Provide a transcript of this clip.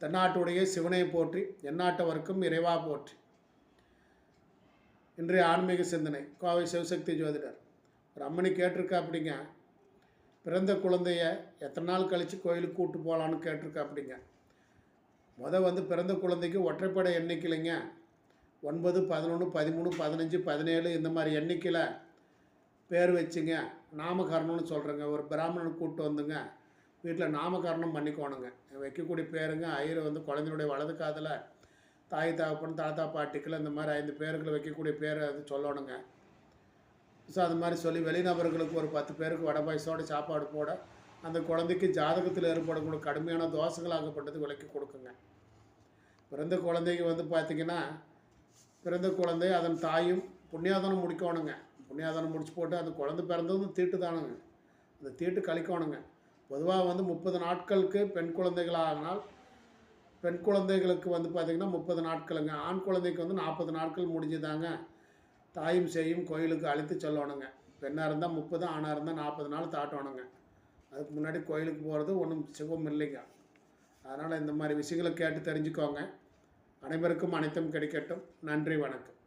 தென்னாட்டுடைய சிவனை போற்றி எந்நாட்டவருக்கும் இறைவா போற்றி. இன்றைய ஆன்மீக சிந்தனை கோவை சிவசக்தி ஜோதிடர். ஒரு அம்மனி கேட்டிருக்கா அப்படிங்க பிறந்த குழந்தைய எத்தனை நாள் கழித்து கோயிலுக்கு கூப்பிட்டு போகலான்னு கேட்டிருக்கா அப்படிங்க வந்து பிறந்த குழந்தைக்கு ஒற்றைப்படை எண்ணிக்கலைங்க ஒன்பது பதினொன்று பதிமூணு பதினஞ்சு பதினேழு இந்த மாதிரி எண்ணிக்கையில் பேர் வச்சுங்க. நாமகரணம்னு சொல்கிறேங்க ஒரு பிராமணன் கூப்பிட்டு வந்துங்க. வீட்டில் நாமகரணம் பண்ணிக்கோணுங்க வைக்கக்கூடிய பேருங்க ஐயர் வந்து குழந்தையுடைய வலது காதில் தாய் தகப்பன் தாத்தா பாட்டிக்கள் இந்த மாதிரி ஐந்து பேர்களை வைக்கக்கூடிய பேரை அது சொல்லணுங்க. ஸோ அது மாதிரி சொல்லி வெளிநபர்களுக்கு ஒரு பத்து பேருக்கு வடை பாயசோட சாப்பாடு போட அந்த குழந்தைக்கு ஜாதகத்தில் ஏற்படக்கூடிய கடுமையான தோசைகளாகப்பட்டது விலக்கி கொடுக்குங்க. பிறந்த குழந்தைக்கு வந்து பார்த்திங்கன்னா பிறந்த குழந்தை அதன் தாயும் புண்ணியாதனம் முடிக்கணுங்க. புண்ணியாதனம் முடிச்சு போட்டு அந்த குழந்தை பிறந்ததும் தீட்டு தானுங்க அந்த தீட்டு கழிக்கணுங்க. பொதுவாக வந்து முப்பது நாட்களுக்கு பெண் குழந்தைகளாகினால் பெண் குழந்தைகளுக்கு வந்து பார்த்திங்கன்னா முப்பது நாட்களுங்க. ஆண் குழந்தைக்கு வந்து நாற்பது நாட்கள் முடிஞ்சுதாங்க. தாயும் செய்யும் கோயிலுக்கு அழைத்து சொல்லணுங்க. பெண்ணாக இருந்தால் முப்பது ஆணாக இருந்தால் நாற்பது நாள் தாட்டணுங்க. அதுக்கு முன்னாடி கோயிலுக்கு போகிறது ஒன்றும் சுகம் இல்லைங்க. அதனால் இந்த மாதிரி விஷயங்களை கேட்டு தெரிஞ்சுக்கோங்க. அனைவருக்கும் அனைத்தும் கிடைக்கட்டும். நன்றி வணக்கம்.